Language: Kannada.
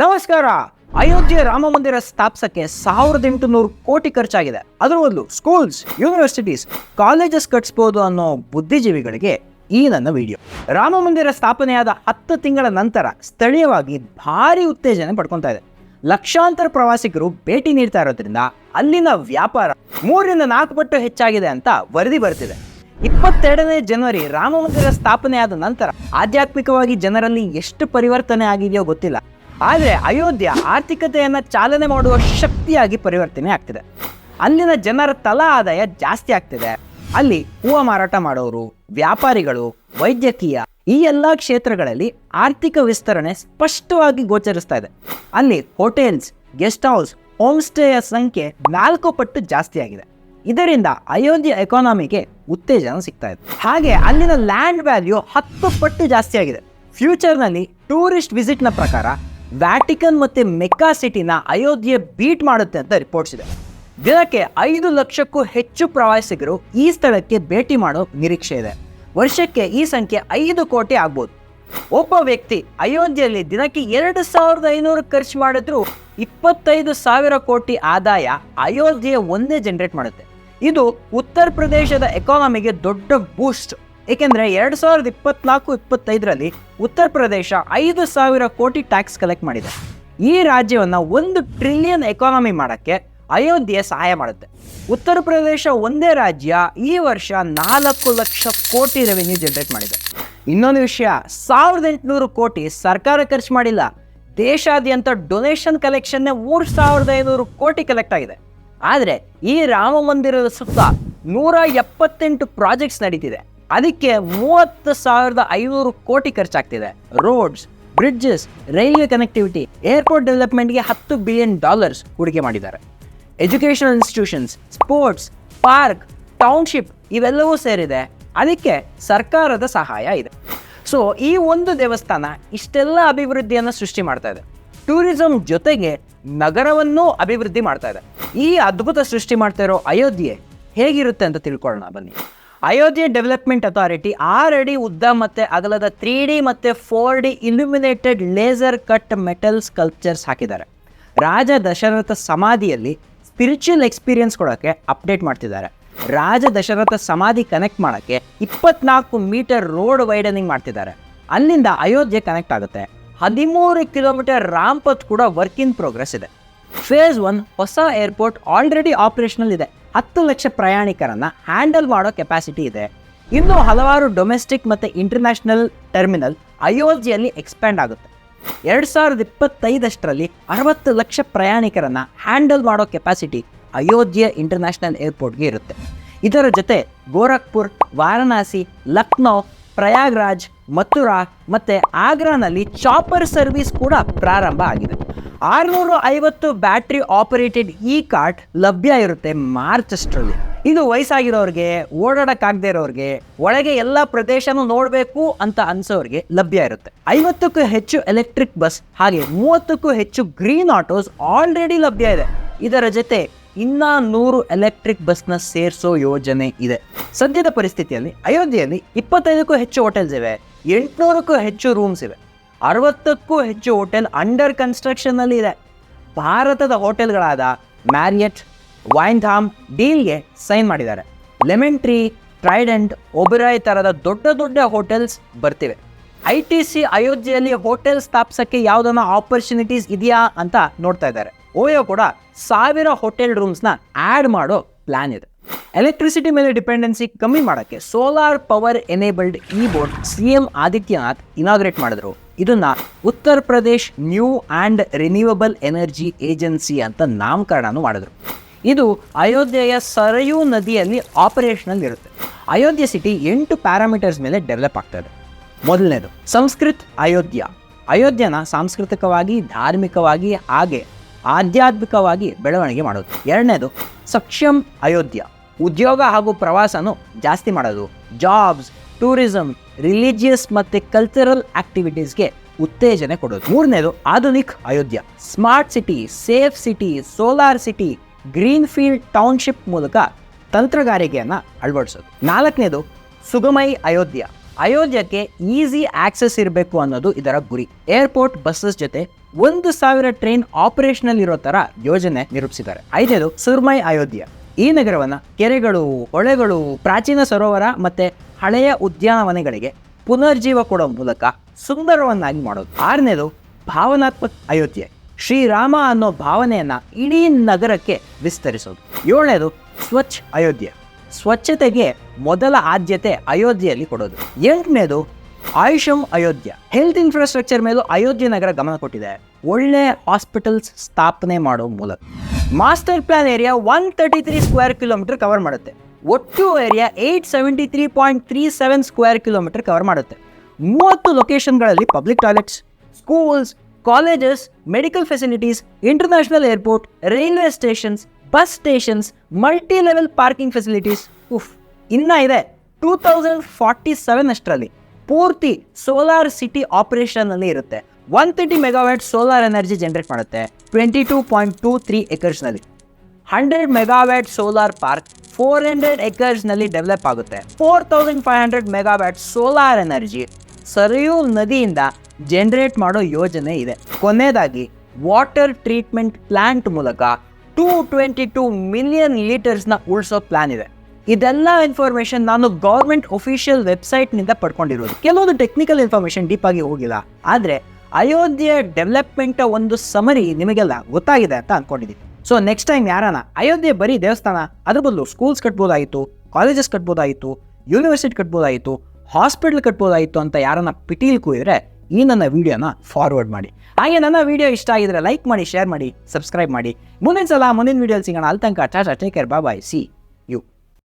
ನಮಸ್ಕಾರ. ಅಯೋಧ್ಯೆ ರಾಮ ಮಂದಿರ ಸ್ಥಾಪಿಸಕ್ಕೆ ಸಾವಿರದ ಎಂಟುನೂರು ಕೋಟಿ ಖರ್ಚಾಗಿದೆ. ಅದರ ಬದಲು ಸ್ಕೂಲ್ಸ್ ಯೂನಿವರ್ಸಿಟೀಸ್ ಕಾಲೇಜಸ್ ಕಟ್ಸ್ಬೋದು ಅನ್ನೋ ಬುದ್ಧಿಜೀವಿಗಳಿಗೆ ಈ ನನ್ನ ವಿಡಿಯೋ ರಾಮ ಮಂದಿರ ಸ್ಥಾಪನೆಯಾದ ಹತ್ತು ತಿಂಗಳ ನಂತರ ಸ್ಥಳೀಯವಾಗಿ ಭಾರಿ ಉತ್ತೇಜನ ಪಡ್ಕೊತಾ ಇದೆ. ಲಕ್ಷಾಂತರ ಪ್ರವಾಸಿಗರು ಭೇಟಿ ನೀಡ್ತಾ ಇರೋದ್ರಿಂದ ಅಲ್ಲಿನ ವ್ಯಾಪಾರ ಮೂರರಿಂದ ನಾಲ್ಕು ಪಟ್ಟು ಹೆಚ್ಚಾಗಿದೆ ಅಂತ ವರದಿ ಬರ್ತಿದೆ. ಇಪ್ಪತ್ತೆರಡನೇ ಜನವರಿ ರಾಮ ಮಂದಿರ ಸ್ಥಾಪನೆಯಾದ ನಂತರ ಆಧ್ಯಾತ್ಮಿಕವಾಗಿ ಜನರಲ್ಲಿ ಎಷ್ಟು ಪರಿವರ್ತನೆ ಆಗಿದೆಯೋ ಗೊತ್ತಿಲ್ಲ. ಆದರೆ ಅಯೋಧ್ಯೆ ಆರ್ಥಿಕತೆಯನ್ನು ಚಾಲನೆ ಮಾಡುವ ಶಕ್ತಿಯಾಗಿ ಪರಿವರ್ತನೆ ಆಗ್ತಿದೆ. ಅಲ್ಲಿನ ಜನರ ತಲಾ ಆದಾಯ ಜಾಸ್ತಿ ಆಗ್ತಿದೆ. ಅಲ್ಲಿ ಹೂವು ಮಾರಾಟ ಮಾಡೋರು, ವ್ಯಾಪಾರಿಗಳು, ವೈದ್ಯಕೀಯ ಈ ಎಲ್ಲ ಕ್ಷೇತ್ರಗಳಲ್ಲಿ ಆರ್ಥಿಕ ವಿಸ್ತರಣೆ ಸ್ಪಷ್ಟವಾಗಿ ಗೋಚರಿಸ್ತಾ ಇದೆ. ಅಲ್ಲಿ ಹೋಟೆಲ್ಸ್, ಗೆಸ್ಟ್ ಹೌಸ್ ಹೋಮ್ ಸ್ಟೇಯ ಸಂಖ್ಯೆ ನಾಲ್ಕು ಪಟ್ಟು ಜಾಸ್ತಿ ಆಗಿದೆ. ಇದರಿಂದ ಅಯೋಧ್ಯೆ ಎಕಾನಮಿಗೆ ಉತ್ತೇಜನ ಸಿಗ್ತಾ ಇದೆ. ಹಾಗೆ ಅಲ್ಲಿನ ಲ್ಯಾಂಡ್ ವ್ಯಾಲ್ಯೂ ಹತ್ತು ಪಟ್ಟು ಜಾಸ್ತಿ ಆಗಿದೆ. ಫ್ಯೂಚರ್ನಲ್ಲಿ ಟೂರಿಸ್ಟ್ ವಿಸಿಟ್ನ ಪ್ರಕಾರ ವ್ಯಾಟಿಕನ್ ಮತ್ತು ಮೆಕ್ಕಾ ಸಿಟಿನ ಅಯೋಧ್ಯೆ ಬೀಟ್ ಮಾಡುತ್ತೆ ಅಂತ ರಿಪೋರ್ಟ್ಸ್ ಇದೆ. ದಿನಕ್ಕೆ ಐದು ಲಕ್ಷಕ್ಕೂ ಹೆಚ್ಚು ಪ್ರವಾಸಿಗರು ಈ ಸ್ಥಳಕ್ಕೆ ಭೇಟಿ ಮಾಡೋ ನಿರೀಕ್ಷೆ ಇದೆ. ವರ್ಷಕ್ಕೆ ಈ ಸಂಖ್ಯೆ ಐದು ಕೋಟಿ ಆಗ್ಬೋದು. ಒಬ್ಬ ವ್ಯಕ್ತಿ ಅಯೋಧ್ಯೆಯಲ್ಲಿ ದಿನಕ್ಕೆ ಎರಡು ಸಾವಿರದ ಐನೂರು ಖರ್ಚು ಮಾಡಿದ್ರು ಇಪ್ಪತ್ತೈದು ಸಾವಿರ ಕೋಟಿ ಆದಾಯ ಅಯೋಧ್ಯೆ ಒಂದೇ ಜನರೇಟ್ ಮಾಡುತ್ತೆ. ಇದು ಉತ್ತರ ಪ್ರದೇಶದ ಎಕಾನಮಿಗೆ ದೊಡ್ಡ ಬೂಸ್ಟ್ ಏಕೆಂದರೆ ಎರಡು ಸಾವಿರದ ಇಪ್ಪತ್ನಾಲ್ಕು, ಇಪ್ಪತ್ತೈದರಲ್ಲಿ ಉತ್ತರ ಪ್ರದೇಶ ಐದು ಸಾವಿರ ಕೋಟಿ ಟ್ಯಾಕ್ಸ್ ಕಲೆಕ್ಟ್ ಮಾಡಿದೆ. ಈ ರಾಜ್ಯವನ್ನು ಒಂದು ಟ್ರಿಲಿಯನ್ ಎಕಾನಮಿ ಮಾಡೋಕ್ಕೆ ಅಯೋಧ್ಯೆ ಸಹಾಯ ಮಾಡುತ್ತೆ. ಉತ್ತರ ಪ್ರದೇಶ ಒಂದೇ ರಾಜ್ಯ ಈ ವರ್ಷ ನಾಲ್ಕು ಲಕ್ಷ ಕೋಟಿ ರೆವೆನ್ಯೂ ಜನರೇಟ್ ಮಾಡಿದೆ. ಇನ್ನೊಂದು ವಿಷಯ, ಸಾವಿರದ ಎಂಟುನೂರು ಕೋಟಿ ಸರ್ಕಾರ ಖರ್ಚು ಮಾಡಿಲ್ಲ. ದೇಶಾದ್ಯಂತ ಡೊನೇಷನ್ ಕಲೆಕ್ಷನ್ನೇ ಮೂರು ಸಾವಿರದ ಐನೂರು ಕೋಟಿ ಕಲೆಕ್ಟ್ ಆಗಿದೆ. ಆದರೆ ಈ ರಾಮ ಮಂದಿರದ ಸುತ್ತ ನೂರ ಎಪ್ಪತ್ತೆಂಟು ಪ್ರಾಜೆಕ್ಟ್ಸ್ ನಡೀತಿದೆ. ಅದಕ್ಕೆ ಮೂವತ್ತು ಸಾವಿರದ ಐನೂರು ಕೋಟಿ ಖರ್ಚಾಗ್ತಿದೆ. Roads, bridges, railway connectivity, airport ಡೆವಲಪ್ಮೆಂಟ್ಗೆ ಹತ್ತು ಬಿಲಿಯನ್ ಡಾಲರ್ಸ್ ಹೂಡಿಕೆ ಮಾಡಿದ್ದಾರೆ. Educational institutions, sports, park, township ಇವೆಲ್ಲವೂ ಸೇರಿದೆ. ಅದಕ್ಕೆ ಸರ್ಕಾರದ ಸಹಾಯ ಇದೆ. ಸೊ, ಈ ಒಂದು ದೇವಸ್ಥಾನ ಇಷ್ಟೆಲ್ಲ ಅಭಿವೃದ್ಧಿಯನ್ನು ಸೃಷ್ಟಿ ಮಾಡ್ತಾ ಇದೆ. ಟೂರಿಸಂ ಜೊತೆಗೆ ನಗರವನ್ನು ಅಭಿವೃದ್ಧಿ ಮಾಡ್ತಾ ಇದೆ. ಈ ಅದ್ಭುತ ಸೃಷ್ಟಿ ಮಾಡ್ತಾ ಇರೋ ಅಯೋಧ್ಯೆ ಹೇಗಿರುತ್ತೆ ಅಂತ ತಿಳ್ಕೊಳ್ಳೋಣ, ಬನ್ನಿ. ಅಯೋಧ್ಯೆ ಡೆವಲಪ್ಮೆಂಟ್ ಅಥಾರಿಟಿ ಆರು ಅಡಿ ಉದ್ದ ಮತ್ತು ಅಗಲದ ತ್ರೀ ಡಿ ಮತ್ತು four D illuminated laser cut metal sculptures ಹಾಕಿದ್ದಾರೆ. ರಾಜ ದಶರಥ ಸಮಾಧಿಯಲ್ಲಿ ಸ್ಪಿರಿಚುವಲ್ ಎಕ್ಸ್ಪೀರಿಯನ್ಸ್ ಕೊಡೋಕ್ಕೆ ಅಪ್ಡೇಟ್ ಮಾಡ್ತಿದ್ದಾರೆ. ರಾಜ ದಶರಥ ಸಮಾಧಿ ಕನೆಕ್ಟ್ ಮಾಡೋಕ್ಕೆ ಇಪ್ಪತ್ನಾಲ್ಕು ಮೀಟರ್ ರೋಡ್ ವೈಡನಿಂಗ್ ಮಾಡ್ತಿದ್ದಾರೆ. ಅಲ್ಲಿಂದ ಅಯೋಧ್ಯೆ ಕನೆಕ್ಟ್ ಆಗುತ್ತೆ. ಹದಿಮೂರು ಕಿಲೋಮೀಟರ್ ರಾಮ್ಪತ್ ಕೂಡ ವರ್ಕ್ ಇನ್ ಪ್ರೋಗ್ರೆಸ್ ಇದೆ. ಫೇಸ್ ಒನ್ ಹೊಸ ಏರ್ಪೋರ್ಟ್ ಆಲ್ರೆಡಿ ಆಪರೇಷನಲ್ ಇದೆ. ಹತ್ತು ಲಕ್ಷ ಪ್ರಯಾಣಿಕರನ್ನ ಹ್ಯಾಂಡಲ್ ಮಾಡೋ ಕೆಪಾಸಿಟಿ ಇದೆ. ಇನ್ನು ಹಲವಾರು ಡೊಮೆಸ್ಟಿಕ್ ಮತ್ತು ಇಂಟರ್ನ್ಯಾಷನಲ್ ಟರ್ಮಿನಲ್ ಅಯೋಧ್ಯೆಯಲ್ಲಿ ಎಕ್ಸ್ಪ್ಯಾಂಡ್ ಆಗುತ್ತೆ. ಎರಡು ಸಾವಿರದ ಇಪ್ಪತ್ತೈದಷ್ಟರಲ್ಲಿ ಅರವತ್ತು ಲಕ್ಷ ಪ್ರಯಾಣಿಕರನ್ನ ಹ್ಯಾಂಡಲ್ ಮಾಡೋ ಕೆಪಾಸಿಟಿ ಅಯೋಧ್ಯೆ ಇಂಟರ್ನ್ಯಾಷನಲ್ ಏರ್ಪೋರ್ಟ್ಗೆ ಇರುತ್ತೆ. ಇದರ ಜೊತೆ ಗೋರಖ್ಪುರ್, ವಾರಣಾಸಿ, ಲಕ್ನೋ, ಪ್ರಯಾಗ್ರಾಜ್, ಮಥುರಾ ಮತ್ತು ಆಗ್ರಾನಲ್ಲಿ ಚಾಪರ್ ಸರ್ವಿಸ್ ಕೂಡ ಪ್ರಾರಂಭ ಆಗಿದೆ. ಆರುನೂರ ಐವತ್ತು ಬ್ಯಾಟ್ರಿ ಆಪರೇಟೆಡ್ ಈ ಕಾರ್ಟ್ ಲಭ್ಯ ಇರುತ್ತೆ ಮಾರ್ಚ್ ಅಷ್ಟರಲ್ಲಿ ಇದು ವಯಸ್ಸಾಗಿರೋರಿಗೆ, ಓಡಾಡಕ್ಕಾಗದೇ ಇರೋರಿಗೆ, ಒಳಗೆ ಎಲ್ಲ ಪ್ರದೇಶನೂ ನೋಡಬೇಕು ಅಂತ ಅನ್ಸೋರಿಗೆ ಲಭ್ಯ ಇರುತ್ತೆ. ಐವತ್ತಕ್ಕೂ ಹೆಚ್ಚು ಎಲೆಕ್ಟ್ರಿಕ್ ಬಸ್, ಹಾಗೆ ಮೂವತ್ತಕ್ಕೂ ಹೆಚ್ಚು ಗ್ರೀನ್ ಆಟೋಸ್ ಆಲ್ರೆಡಿ ಲಭ್ಯ ಇದೆ. ಇದರ ಜೊತೆ ಇನ್ನ ನೂರು ಎಲೆಕ್ಟ್ರಿಕ್ ಬಸ್ನ ಸೇರಿಸೋ ಯೋಜನೆ ಇದೆ. ಸದ್ಯದ ಪರಿಸ್ಥಿತಿಯಲ್ಲಿ ಅಯೋಧ್ಯೆಯಲ್ಲಿ ಇಪ್ಪತ್ತೈದಕ್ಕೂ ಹೆಚ್ಚು ಹೋಟೆಲ್ಸ್ ಇವೆ, ಎಂಟುನೂರಕ್ಕೂ ಹೆಚ್ಚು ರೂಮ್ಸ್ ಇವೆ. ಅರವತ್ತಕ್ಕೂ ಹೆಚ್ಚು ಹೋಟೆಲ್ ಅಂಡರ್ ಕನ್ಸ್ಟ್ರಕ್ಷನ್ನಲ್ಲಿ ಇದೆ. ಭಾರತದ ಹೋಟೆಲ್ಗಳಾದ ಮ್ಯಾರಿಯಟ್, ವೈನ್ಧಾಮ್, ಡೀಲ್ಗೆ ಸೈನ್ ಮಾಡಿದ್ದಾರೆ. ಲೆಮನ್ ಟ್ರೀ, ಟ್ರೈಡೆಂಟ್, ಒಬರಾಯ್ ಥರದ ದೊಡ್ಡ ದೊಡ್ಡ ಹೋಟೆಲ್ಸ್ ಬರ್ತಿವೆ. ಐ ಟಿ ಸಿ ಅಯೋಧ್ಯೆಯಲ್ಲಿ ಹೋಟೆಲ್ ಸ್ಥಾಪಿಸೋಕ್ಕೆ ಯಾವುದನ್ನ ಆಪರ್ಚುನಿಟೀಸ್ ಇದೆಯಾ ಅಂತ ನೋಡ್ತಾ ಇದ್ದಾರೆ. ಓಯೋ ಕೂಡ ಸಾವಿರ ಹೋಟೆಲ್ ರೂಮ್ಸ್ನ ಆ್ಯಡ್ ಮಾಡೋ ಪ್ಲ್ಯಾನ್ ಇದೆ. ಎಲೆಕ್ಟ್ರಿಸಿಟಿ ಮೇಲೆ ಡಿಪೆಂಡೆನ್ಸಿ ಕಮ್ಮಿ ಮಾಡೋಕ್ಕೆ ಸೋಲಾರ್ ಪವರ್ ಎನೇಬಲ್ಡ್ ಈ board C M Adityanath inaugurate ಮಾಡಿದ್ರು. ಇದನ್ನ Uttar Pradesh new and renewable energy agency ಅಂತ ನಾಮಕರಣನೂ ಮಾಡಿದ್ರು. ಇದು ಅಯೋಧ್ಯೆಯ ಸರಯೂ ನದಿಯಲ್ಲಿ ಆಪರೇಷನಲ್ ಇರುತ್ತೆ. ಅಯೋಧ್ಯೆ ಸಿಟಿ ಎಂಟು ಪ್ಯಾರಾಮೀಟರ್ಸ್ ಮೇಲೆ ಡೆವಲಪ್ ಆಗ್ತದೆ ಮೊದಲನೇದು, ಸಂಸ್ಕೃತ್ ಅಯೋಧ್ಯ. ಅಯೋಧ್ಯೆನ ಸಾಂಸ್ಕೃತಿಕವಾಗಿ, ಧಾರ್ಮಿಕವಾಗಿ, ಹಾಗೆ ಆಧ್ಯಾತ್ಮಿಕವಾಗಿ ಬೆಳವಣಿಗೆ ಮಾಡೋದು. ಎರಡನೇದು, ಸಕ್ಷಮ್ ಅಯೋಧ್ಯ. ಉದ್ಯೋಗ ಹಾಗೂ ಪ್ರವಾಸನೂ ಜಾಸ್ತಿ ಮಾಡೋದು. ಜಾಬ್ಸ್ ಟೂರಿಸಂ ರಿಲಿಜಿಯಸ್ ಮತ್ತು ಕಲ್ಚರಲ್ ಆಕ್ಟಿವಿಟೀಸ್ಗೆ ಉತ್ತೇಜನೆ ಕೊಡೋದು. ಮೂರನೇದು, ಆಧುನಿಕ್ Ayodhya. Smart city, safe city, solar city green field township ಮೂಲಕ ತಂತ್ರಗಾರಿಕೆಯನ್ನು ಅಳವಡಿಸೋದು. ನಾಲ್ಕನೇದು, ಸುಗಮೈ ಅಯೋಧ್ಯ. ಅಯೋಧ್ಯಕ್ಕೆ ಈಸಿ ಆಕ್ಸೆಸ್ ಇರಬೇಕು ಅನ್ನೋದು ಇದರ ಗುರಿ. ಏರ್ಪೋರ್ಟ್ ಬಸ್ಸಸ್ ಜೊತೆ ಒಂದು ಸಾವಿರ ಟ್ರೈನ್ ಆಪರೇಷನಲ್ ಇರೋ ತರ ಯೋಜನೆ ನಿರೂಪಿಸಿದ್ದಾರೆ. ಐದನೇದು, ಸುರ್ಮೈ ಅಯೋಧ್ಯ. ಈ ನಗರವನ್ನು ಕೆರೆಗಳು, ಹೊಳೆಗಳು, ಪ್ರಾಚೀನ ಸರೋವರ ಮತ್ತೆ ಹಳೆಯ ಉದ್ಯಾನವನಗಳಿಗೆ ಪುನರ್ಜೀವ ಕೊಡೋ ಮೂಲಕ ಸುಂದರವನ್ನಾಗಿ ಮಾಡೋದು. ಆರನೇದು, ಭಾವನಾತ್ಮಕ ಅಯೋಧ್ಯೆ. ಶ್ರೀರಾಮ ಅನ್ನೋ ಭಾವನೆಯನ್ನ ಇಡೀ ನಗರಕ್ಕೆ ವಿಸ್ತರಿಸೋದು. ಏಳನೇದು, ಸ್ವಚ್ಛ ಅಯೋಧ್ಯೆ. ಸ್ವಚ್ಛತೆಗೆ ಮೊದಲ ಆದ್ಯತೆ ಅಯೋಧ್ಯೆಯಲ್ಲಿ ಕೊಡೋದು. ಎಂಟನೇದು ಆಯುಷಂ ಅಯೋಧ್ಯ. ಹೆಲ್ತ್ ಇನ್ಫ್ರಾಸ್ಟ್ರಕ್ಚರ್ ಮೇಲೂ ಅಯೋಧ್ಯೆ ನಗರ ಗಮನ ಕೊಟ್ಟಿದೆ. ಒಳ್ಳೆ ಹಾಸ್ಪಿಟಲ್ಸ್ ಸ್ಥಾಪನೆ ಮಾಡೋ ಮೂಲಕ. Master plan area one thirty three square kilometre cover ಮಾಡುತ್ತೆ. ಒಟ್ಟು area eight seventy three point three seven square kilometre cover ಮಾಡುತ್ತೆ. ಮೂವತ್ತು ಲೊಕೇಶನ್ಗಳಲ್ಲಿ public toilets schools colleges medical facilities international airport railway stations bus stations multi level parking facilities ಉಫ್ ಇನ್ನ ಇದೆ ಟೂ ತೌಸಂಡ್ ಫಾರ್ಟಿ ಸೆವೆನ್ ಅಷ್ಟರಲ್ಲಿ ಪೂರ್ತಿ ಸೋಲಾರ್ ಸಿಟಿ ಆಪರೇಷನ್ ಅಲ್ಲಿ ಇರುತ್ತೆ. One thirty megawatt solar energy generate ಮಾಡುತ್ತೆ. Twenty two point two three ಎಕರ್ಸ್ನಲ್ಲಿ hundred megawatt solar park four hundred ಎಕರ್ಸ್ನಲ್ಲಿ develop ಆಗುತ್ತೆ. Four thousand five hundred megawatt solar energy Saryu ನದಿಯಿಂದ ಜನರೇಟ್ ಮಾಡೋ ಯೋಜನೆ ಇದೆ. ಕೊನೆಯದಾಗಿ ವಾಟರ್ ಟ್ರೀಟ್ಮೆಂಟ್ ಪ್ಲಾಂಟ್ ಮೂಲಕ ಟೂ ಟ್ವೆಂಟಿ ಟೂ ಮಿಲಿಯನ್ ಲೀಟರ್ಸ್ನ ಉಳಿಸೋ ಪ್ಲಾನ್ ಇದೆ. ಇದೆಲ್ಲ ಇನ್ಫಾರ್ಮೇಶನ್ ನಾನು ಗೌರ್ಮೆಂಟ್ ಒಫಿಷಿಯಲ್ ವೆಬ್ಸೈಟ್ನಿಂದ ಪಡ್ಕೊಂಡಿರೋದು. ಕೆಲವೊಂದು ಟೆಕ್ನಿಕಲ್ ಇನ್ಫಾರ್ಮೇಶನ್ ಡೀಪ್ ಆಗಿ ಹೋಗಿಲ್ಲ. ಆದರೆ ಅಯೋಧ್ಯೆ ಡೆವಲಪ್ಮೆಂಟ್ ಒಂದು ಸಮರಿ ನಿಮಗೆಲ್ಲ ಗೊತ್ತಾಗಿದೆ ಅಂತ ಅನ್ಕೊಂಡಿದ್ದೀನಿ. ಸೊ ನೆಕ್ಸ್ಟ್ ಟೈಮ್ ಯಾರನ? ಅಯೋಧ್ಯೆ ಬರೀ ದೇವಸ್ಥಾನ, ಅದ್ರ ಬದಲು ಸ್ಕೂಲ್ಸ್ ಕಟ್ಬೋದಾಯಿತು ಕಾಲೇಜಸ್ ಕಟ್ಬೋದಾಯಿತು ಯೂನಿವರ್ಸಿಟಿ ಕಟ್ಬೋದಾಯಿತು ಹಾಸ್ಪಿಟಲ್ ಕಟ್ಬೋದಾಯಿತು ಅಂತ ಯಾರನ್ನ ಪಿಟೀಲ್ ಕೂಯಿದ್ರೆ ಈ ನನ್ನ ವಿಡಿಯೋನ ಫಾರ್ವರ್ಡ್ ಮಾಡಿ. ಹಾಗೆ ನನ್ನ ವಿಡಿಯೋ ಇಷ್ಟ ಆಗಿದ್ರೆ ಲೈಕ್ ಮಾಡಿ ಶೇರ್ ಮಾಡಿ ಸಬ್ಸ್ಕ್ರೈಬ್ ಮಾಡಿ. ಮುಂದಿನ ಸಲ ಮುಂದಿನ ವಿಡಿಯೋಲಿ ಸಿಗೋಣ. ಅಲ್ಲಿ ತನಕ tata take care bye see